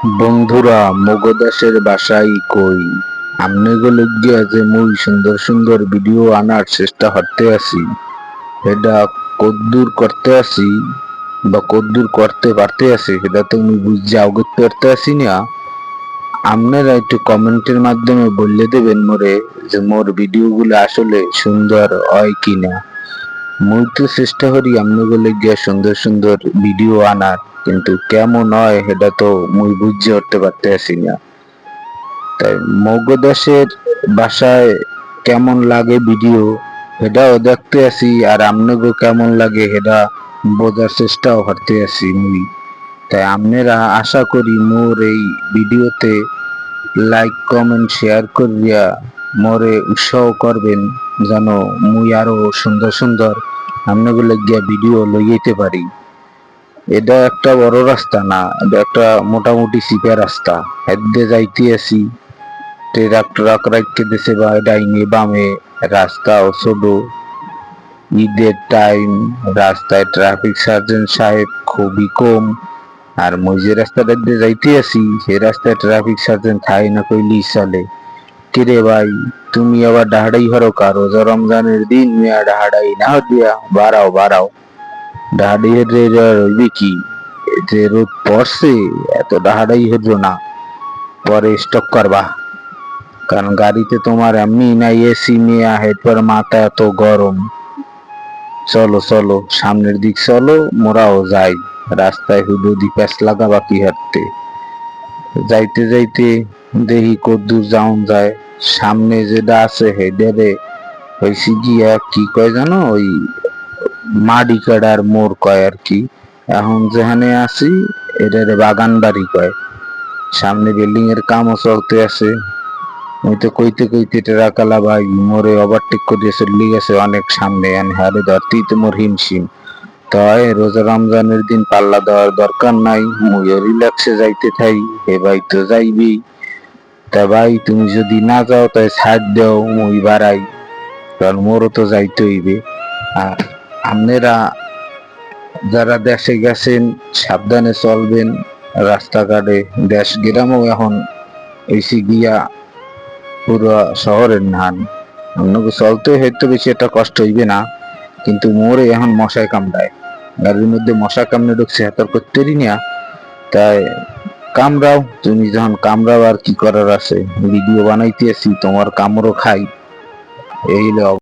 বন্ধুরা, মগদাসের বাসায় কই? আমনে গলে গিয়া যে মুই সুন্দর সুন্দর ভিডিও আনার চেষ্টা করতে আছি। এটা কদ্দূর করতে আছি বা কদ্দূর করতে পারতে আসি সেটা তো আমি অবগত করতে আছি না। আপনারা একটু কমেন্টের মাধ্যমে বললে দেবেন মোরে যে মোর ভিডিওগুলো আসলে সুন্দর হয় কিনা। মুই চেষ্টা করি আমনে গলে গিয়া সুন্দর সুন্দর ভিডিও আনার। কিন্তু কেমন হয় সেটা তো মুই বুঝতে উঠতে আছি না। তাই মগদাসের বাসায় কেমন লাগে ভিডিও সেটাও দেখতে আছি আর আমনেগো কেমন লাগে সেটা বোঝার চেষ্টাও করতে আছি মুই। তাই আপনারা আশা করি মোর এই ভিডিওতে লাইক কমেন্ট শেয়ার করিয়া মোরে উৎসাহ করবেন, যেন মুই আরও সুন্দর সুন্দর আপনাগুলো গিয়া ভিডিও লইয়াইতে পারি। এটা একটা বড় রাস্তা না, এটা একটা মোটামুটি সিপা রাস্তা। হেদ্দে যাইতে আসি, ট্রাক ট্রাক রাখতে দেশে বা ডাইনে বামে, রাস্তা ও ছোট। ঈদের টাইম রাস্তায় ট্রাফিক সার্জন সাহেব খুবই কম, আর মই যে রাস্তাটা যাইতে আসি, সে রাস্তায় ট্রাফিক সার্জন থাই না কইলি চলে। কিরে ভাই, তুমি আবার ডাহাডাই হরো কা রোজা রমজানের দিন মিয়া ডাহাডাই না দিয়া, বাড়াও বাড়াও। ডাহাডাই হেরে রইবে কি? যে রোদ পড়ছে, এত ডাহাডাই হইল না। পরে স্টক করবা। কারণ গাড়িতে তোমার এমনি না এসি, মিয়া হেডপর মাথা এত গরম। চলো চলো, সামনের দিক চলো মোরাও যাই। রাস্তায় হুদু দিপাস লাগাবা কি হাঁটতে যাইতে যাইতে দেখি কদ্দূর যাওন যায়। সামনে যেটা আছে হেডারে হয়েছে গিয়া কি কয় জানো? ওই মাডি কাটার মোর কয় আর কি। এখন যেখানে আছি এটারে বাগান বাড়ি কয়। সামনে বিল্ডিং এর কামও চলতে আছে। আমি তো কইতে কইতে টেরাকালা ভাই মোরে ওভারটেক করে চলে গেছে অনেক সামনে। আমি হারে ধরতেই তো মোর হিমশিম। তাই রোজা রমজানের দিন পাল্লা দেওয়ার দরকার নাই। মুইও রিল্যাক্সে যাইতে থাই। হে ভাই তো যাইবি তা ভাই, তুমি যদি না যাও, তাই ছাড় দাও, মুই বাড়াই। কারণ মোরও তো যাইতে হইবে। আর আপনারা যারা দেশে গেছেন, সাবধানে চলবেন। রাস্তাঘাটে, দেশ গ্রামও এখন এসে গিয়া পুরো শহরের নান অন্যকে চলতে হয়তো বেশি একটা কষ্ট হইবে না। কিন্তু মোরে এখন মশায় কামড়ায়। গাড়ির মধ্যে মশা কামড়ে ঢুকছে, হাতার করতেরই না। তাই কামড়াও তুমি যখন কামরাও আর কি করার আছে? ভিডিও বানাইতেছি তোমার কামড়ও খাই। এই